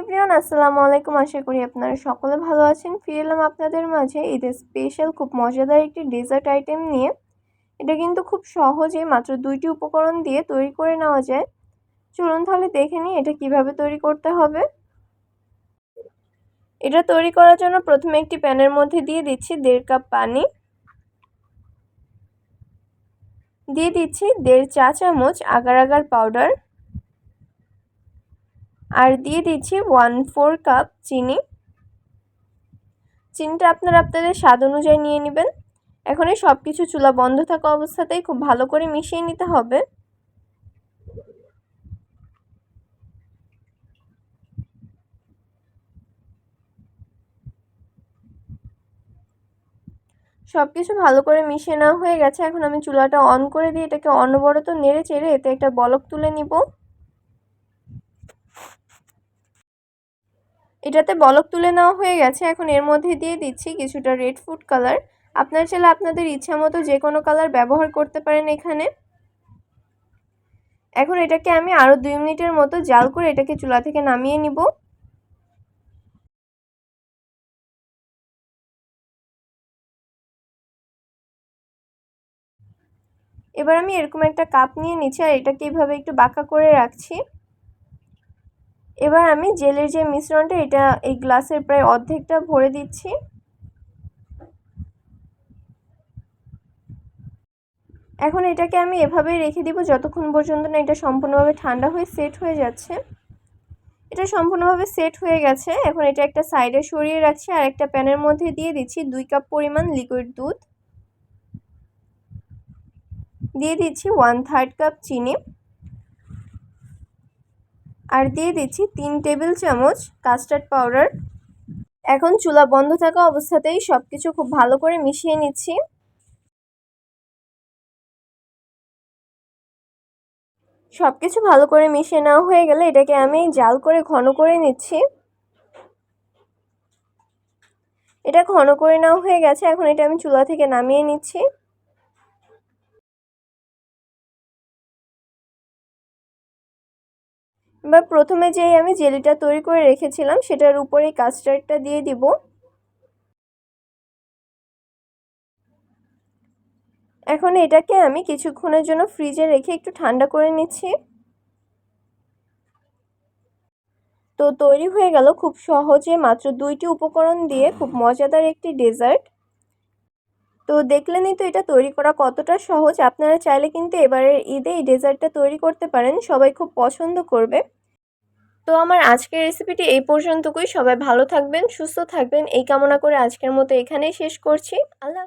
Everyone, আসসালামু আলাইকুম। আশা করি আপনারা সকলে ভালো আছেন। ফিরে এলাম আপনাদের মাঝে ঈদের স্পেশাল খুব মজাদার একটি ডেজার্ট আইটেম নিয়ে। এটা কিন্তু খুব সহজে মাত্র দুইটি উপকরণ দিয়ে তৈরি করে নেওয়া যায়। চলুন তাহলে দেখে নিই এটা কীভাবে তৈরি করতে হবে। এটা তৈরি করার জন্য প্রথমে একটি প্যানের মধ্যে দিয়ে দিচ্ছি দেড় কাপ পানি। দিয়ে দিচ্ছি দেড় চা চামচ আগার আগার পাউডার। আর দিয়ে দিচ্ছি ওয়ান ফোর কাপ চিনি। চিনিটা আপনারা আপনাদের স্বাদ অনুযায়ী নিয়ে নেবেন। এখন এই সব কিছু চুলা বন্ধ থাকা অবস্থাতেই খুব ভালো করে মিশিয়ে নিতে হবে। সব কিছু ভালো করে মিশিয়ে নেওয়া হয়ে গেছে। এখন আমি চুলাটা অন করে দিয়ে এটাকে অনবরত নেড়ে চেড়ে এতে একটা বলক তুলে নিব। এটাতে বলক তুলে নেওয়া হয়ে গেছে। এখন এর মধ্যে দিয়ে দিচ্ছি কিছুটা রেড ফুড কালার আপনার চাইলে আপনাদের ইচ্ছা মতো যে কোনো কালার ব্যবহার করতে পারেন এখানে। এখন এটাকে আমি আরও দুই মিনিটের মতো জাল করে এটাকে চুলা থেকে নামিয়ে নিব। এবার আমি এরকম একটা কাপ নিয়ে নিচ্ছি আর এটাকে এইভাবে একটু বাঁকা করে রাখছি। এবার আমি জেলের যে মিশ্রণটা, এটা এই গ্লাসের প্রায় অর্ধেকটা ভরে দিচ্ছি। এখন এটাকে আমি এভাবেই রেখে দিব যতক্ষণ পর্যন্ত না এটা সম্পূর্ণভাবে ঠান্ডা হয়ে সেট হয়ে যাচ্ছে। এটা সম্পূর্ণভাবে সেট হয়ে গেছে। এখন এটা একটা সাইডে সরিয়ে রাখছি আর একটা প্যানের মধ্যে দিয়ে দিচ্ছি দুই কাপ পরিমাণ লিকুইড দুধ। দিয়ে দিচ্ছি ওয়ান থার্ড কাপ চিনি। আর দিয়ে দিচ্ছি তিন টেবিল চামচ কাস্টার্ড পাউডার। এখন চুলা বন্ধ থাকা অবস্থাতেই সব কিছু খুব ভালো করে মিশিয়ে নিচ্ছি। সব কিছু ভালো করে মিশিয়ে নেওয়া হয়ে গেলে এটাকে আমি জাল করে ঘন করে নিচ্ছি। এটা ঘন করে নেওয়া হয়ে গেছে, এখন এটা আমি চুলা থেকে নামিয়ে নিচ্ছি। এবার প্রথমে যেই আমি জেলিটা তৈরি করে রেখেছিলাম, সেটার উপরে কাস্টার্ডটা দিয়ে দিব। এখন এটাকে আমি কিছুক্ষণের জন্য ফ্রিজে রেখে একটু ঠান্ডা করে নিচ্ছি। তো তৈরি হয়ে গেল খুব সহজে মাত্র দুইটি উপকরণ দিয়ে, খুব মজাদার একটি ডেজার্ট। তো দেখলেনই তো এটা তৈরি করা কতটা সহজ। আপনারা চাইলে কিন্তু এবারের ঈদে এই ডেজার্টটা তৈরি করতে পারেন, সবাই খুব পছন্দ করবে। তো আমার আজকের রেসিপিটি এই পর্যন্তকুই সবাই ভালো থাকবেন, সুস্থ থাকবেন। এই কামনা করে আজকের মতো এখানেই শেষ করছি। আল্লাহ